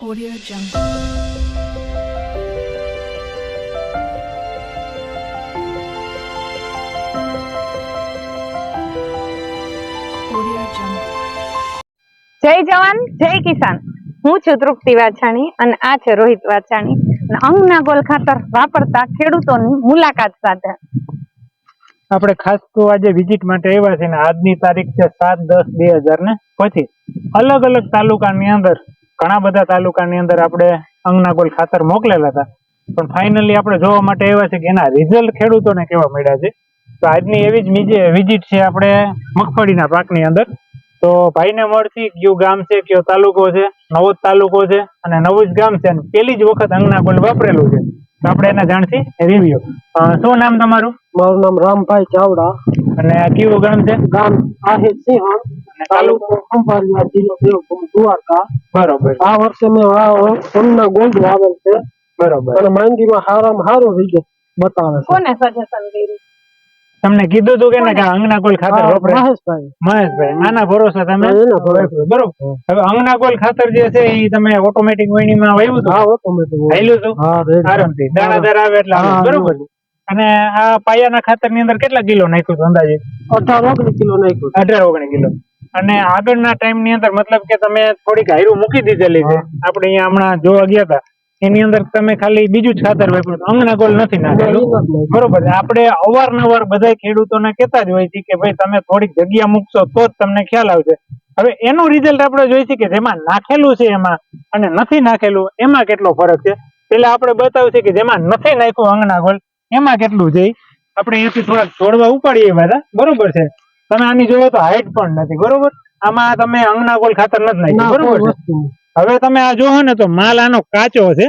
Audio Jungle. જય જવાન જય કિસાન. હું છું તૃપ્તિ વાછાણી અને આ છે રોહિત વાછાણી. અને અંગના ગોલ ખાતર વાપરતા ખેડૂતોની મુલાકાત સાથે. આપણે ખાસ તો આજે વિઝિટ માટે આવ્યા છે ને આજની તારીખ છે સાત દસ બે હજાર ને પછી અલગ અલગ તાલુકાની અંદર ઘણા બધા તાલુકાની અંદર આપણે અંગનાગોલ ખાતર મોકલેલા હતા. પણ ફાઇનલી આપણે જોવા માટે આવ્યા છે કે એના રિઝલ્ટ ખેડૂતોને કેવા મળ્યા છે. તો આજની એવી જ વિઝિટ છે આપણે મગફળીના પાકની અંદર. તો ભાઈને મળતી કયું ગામ છે કયો તાલુકો છે નવો જ તાલુકો છે અને નવું જ ગામ છે અને પેલી જ વખત અંગનાગોલ વાપરેલું છે. તો આપણે એને જાણથી રિવ્યુ શું નામ તમારું? મારું નામ રામભાઈ ચાવડા. અને આ કયું ગામ છે? ગામ આહિર સિંહ તાલુકો ખંભાળિયા જિલ્લો દેવભૂમિ દ્વારકા. બરોબર. આ વર્ષે મેં આ સોમના ગોલ્ડ વાવેલ છે. બરોબર. અને માંગીમાં સારામાં સારો રિઝલ્ટ બતાવે છે. કોને સજેશન કર્યું? તમને કીધું તું કે ને કે અંગનાકોલ ખાતર વપરાય મહેશભાઈ. મહેશભાઈ આના ભરોસે તમે. બરોબર. હવે અંગનાકોલ ખાતર જે છે એ તમે ઓટોમેટિક વણીમાં વાવ્યું હતું? હા ઓટોમેટિક હાલ્યું હતું? આરામથી. દાણાદાર આવે એટલે હા, બરોબર. અને આ પાયાના ખાતરની અંદર કેટલા કિલો નાખ્યું અંદાજે? અઢાર ઓગણી કિલો નાખ્યું અઢાર ઓગણી કિલો. અને આગળના ટાઈમની અંદર મતલબ કે તમે થોડીક હાયરું મૂકી દીધેલી છે. આપણે અહીંયા હમણાં જોવા ગયા હતા. એની અંદર તમે ખાલી બીજું જ ખાતર વાપર્યું. અંગનાગોલ નથી નાખેલું. બરોબર છે. આપણે અવારનવાર બધા ખેડૂતોને કહેતા જ હોય છે કે ભાઈ તમે થોડીક જગ્યા મૂકશો તો જ તમને ખ્યાલ આવશે. હવે એનું રિઝલ્ટ આપણે જોઈએ છે કે જેમાં નાખેલું છે એમાં અને નથી નાખેલું એમાં કેટલો ફરક છે? પેલા આપણે બતાવ્યું છે કે જેમાં નથી નાખ્યું અંગના ગોળ એમાં કેટલું છે? આપણે એથી થોડાક છોડવા ઉપાડીએ બધા બરોબર છે. તમે આની જોવો તો હાઈટ પણ નથી બરોબર? આમાં તમે અંગના ગોળ ખાતર નથી નાખ્યું બરોબર. હવે તમે આ જોવો ને તો માલ આનો કાચો છે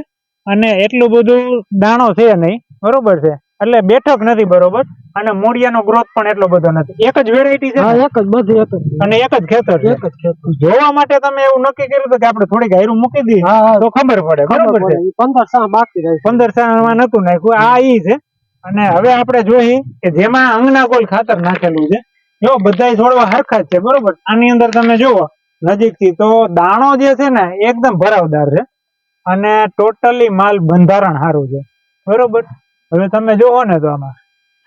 અને એટલું બધું દાણો છે નહીં બરોબર છે? એટલે બેઠક નથી બરોબર? અને મૂળિયાનો ગ્રોથ પણ એટલો બધો નથી. એક જ વેરાયટી છે એક જ બધી એક જ. અને એક જ ખેતર છે. એક જ ખેતર. જોવા માટે તમે એવું નક્કી કર્યું તો કે આપણે થોડીક હાયરું મૂકી દઈએ તો ખબર પડે બરોબર છે? પંદર સાણ બાકી રહે પંદર પંદરમાં નતું નાખ્યું આ ઈ છે. અને હવે આપણે જોઈએ કે જેમાં અંગના ગોલ ખાતર નાખેલું છે જો બધા થોડો હરખા છે બરોબર? આની અંદર તમે જુઓ નજીકથી તો દાણો જે છે ને એકદમ ભરાવદાર છે. અને ટોટલી માલ બંધારણ સારું છે. બરોબર? હવે તમે જોવો ને તો આમાં.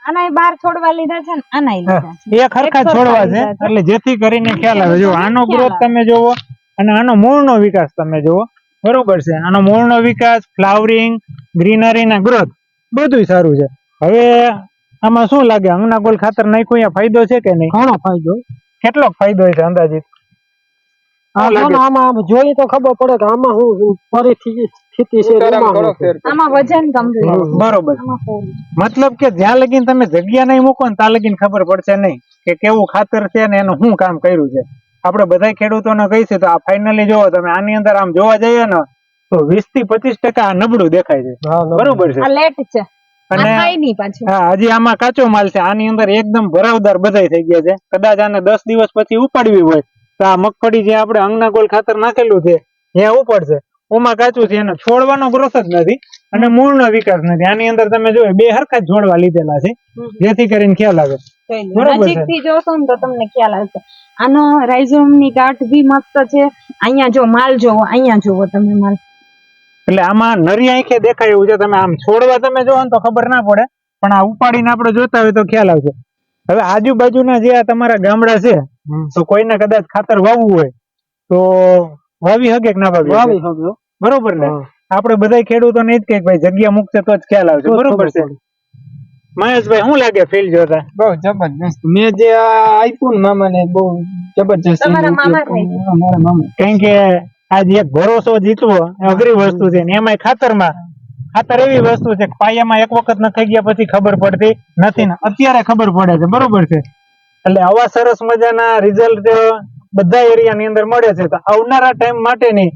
આના બાર છોડવા લીધા છે ને આના લીધા એક હરખા છોડવા છે એટલે જેથી કરીને ખ્યાલ આવે. જો આનો ગ્રોથ તમે જોવો અને આનો મૂળનો વિકાસ તમે જોવો બરોબર છે. આનો મૂળનો વિકાસ ફ્લાવરિંગ ગ્રીનરી ના ગ્રોથ બધું સારું છે. હવે આમાં શું લાગે? અંગના ગોલ ખાતર નાખ્યું અહીંયા ફાયદો છે કે નહીં? ઘણો ફાયદો. કેટલો ફાયદો છે અંદાજિત? ને આમાં જોઈએ તો ખબર પડે કે આમાં હું ફરીથી સ્થિતિ છે એમાં. શું છે. આમાં વજન કમ્પ્લીટ બરોબર. મતલબ કે જ્યાં લગીન તમે જગ્યા નહીં મૂકો ને ત્યાં લગીન ખબર પડશે નહીં કે કેવું ખાતર છે ને એનું શું કામ કર્યું છે. આપણે બધા ખેડૂતોને કહીશું તો આ ફાઇનલી જોવો તમે આની અંદર આમ જોવા જઈએ ને તો વીસથી પચીસ ટકા નબળું દેખાય છે. બરોબર છે? લેટ છે. અને હા હજી આમાં કાચો માલ છે. આની અંદર એકદમ ભરાવદાર બધાય થઈ ગયા છે. કદાચ આને દસ દિવસ પછી ઉપાડવી હોય. તો આ મગફળી જે આપણે અંગના ગોલ ખાતર નાખેલું છે ત્યાં ઉપડશે. ઓમાં કાચું છે એને છોડવાનો ગ્રોથ જ નથી અને મૂળનો વિકાસ નથી. આની અંદર તમે જો બે હરખા જોડવા લીધેલા છે. જેથી કરીને ખ્યાલ આવે. બરોબર નજીકથી જોશો ને તો તમને ખ્યાલ આવશે. આનો રાઇઝોમની ગાંઠ બી મસ્ત છે. અહીંયા જો માલ જોવો અહીંયા જોવો તમે માલ. એટલે આમાં નરી આંખે દેખાય એવું છે. તમે આમ છોડવા તમે જોવો ને તો ખબર ના પડે. પણ આ ઉપાડીને આપણે જોતા હોય તો ખ્યાલ આવશે. હવે આજુબાજુના જે આ તમારા ગામડા છે તો કોઈને કદાચ ખાતર વાવવું હોય તો વાવી હકે કે ના વાવી શકે? વાવી હકે. બરોબર ને? આપણે બધા ખેડૂતોને જ કે ભાઈ જગ્યા મુકશે તો જ ખ્યાલ આવશે. બરોબર છે. મહેશભાઈ શું લાગે ફીલ જોતા? બહુ જબરજસ્ત. મેં જે આ આપ્યું ને મામાને બહુ જબરજસ્ત. મારા મામા કારણ કે આજે એક ભરોસો જીતવો અઘરી વસ્તુ છે. ને એમાંય ખાતરમાં ખાતર એવી વસ્તુ છે કે પાયામાં એક વખત નખાઈ ગયા પછી ખબર પડતી નથી ને. અત્યારે ખબર પડે છે. બરોબર છે? એટલે આવા સરસ મજાના રિઝલ્ટ બધા એરિયાની અંદર મળે છે. તો આવનારા ટાઈમ માટેની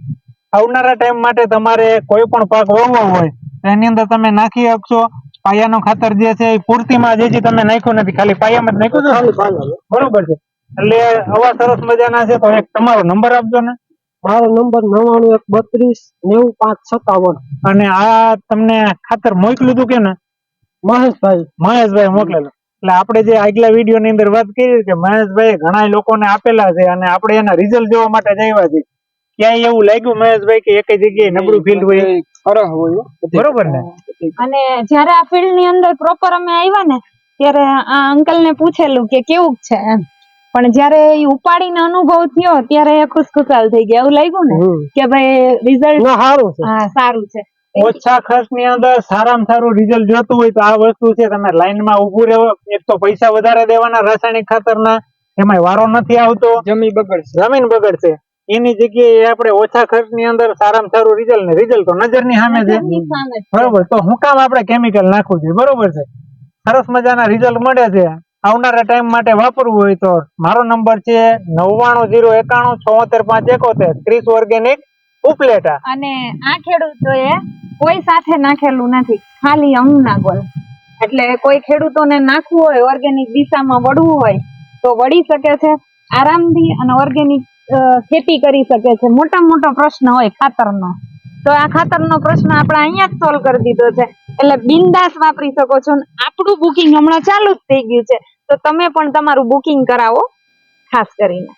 આવનારા ટાઈમ માટે તમારે કોઈ પણ પાક વાવવો હોય તો એની અંદર તમે નાખી શકશો પાયાનું ખાતર જે છે એ પૂર્તિમાં જે જે તમે નાખ્યું નથી. ખાલી પાયામાં જ નાખ્યું છે. બરોબર છે. એટલે આવા સરસ મજાના છે તો એક તમારો નંબર આપજો ને. મારો નંબર નવાણું એક બત્રીસ નેવું પાંચ સત્તાવન. અને આ તમને ખાતર મોકલ્યું હતું કે ને? મહેશભાઈ. મહેશભાઈ મોકલેલું. એટલે આપણે જે આગલા વીડિયો ની અંદર વાત કરી કે મહેશભાઈ ઘણા લોકોને આપેલા છે અને આપણે એના રિઝલ્ટ જોવા માટે જઈવા છે ક્યાંય એવું લાગ્યું મહેશભાઈ કે એક જગ્યાએ નબળું ફિલ્ડ હોય? બરોબર ને? અને જ્યારે આ ફિલ્ડની અંદર પ્રોપર અમે આવ્યા ને ત્યારે આ અંકલ ને પૂછેલું કે કેવું છે એમ? પણ જયારે એ ઉપાડીને અનુભવ થયો ત્યારે એ ખુશખુશાલ થઈ ગયા. એવું લાગ્યું ને? કે ભાઈ રિઝલ્ટ ના સારું છે. હા સારું છે. ઓછા ખર્ચની અંદર સારામાં સારું રિઝલ્ટ જોતું હોય તો આ વસ્તુ છે તમે લાઈનમાં ઉભું રહેવો. એક તો પૈસા વધારે દેવાના રાસાયણિક ખાતરના એમાંય વારો નથી આવતો. જમીન બગડશે. જમીન બગડશે. એની જગ્યાએ આપણે ઓછા ખર્ચની અંદર સારામાં સારું રિઝલ્ટ ને રિઝલ્ટ તો નજરની સામે છે. સામે છે. બરોબર. તો હું કામ આપણે કેમિકલ નાખવું છે. બરોબર છે. સરસ મજાના રિઝલ્ટ મળે છે. આવનારા ટાઈમ માટે વાપરવું હોય તો મારો નંબર છે નવ્વાણું જીરો એકાણું છોતેર પાંચ એકોતેર. ત્રીસ ઓર્ગેનિક ઉપલેટા. અને આ ખેડૂતોએ કોઈ સાથે નાખેલું નથી. ખાલી અંગના ગોલ. એટલે કોઈ ખેડૂતોને નાખવું હોય ઓર્ગેનિક દિશામાં વળવું હોય, તો વળી શકે છે, આરામથી અને ઓર્ગેનિક ખેતી કરી શકે છે. મોટા મોટો પ્રશ્ન હોય ખાતરનો. તો આ ખાતરનો પ્રશ્ન આપણે અહીંયા જ સોલ્વ કરી દીધો છે. એટલે બિંદાસ વાપરી શકો છો આપણું બુકિંગ હમણાં ચાલુ જ થઈ ગયું છે. તો તમે પણ તમારું બુકિંગ કરાવો, ખાસ કરીને.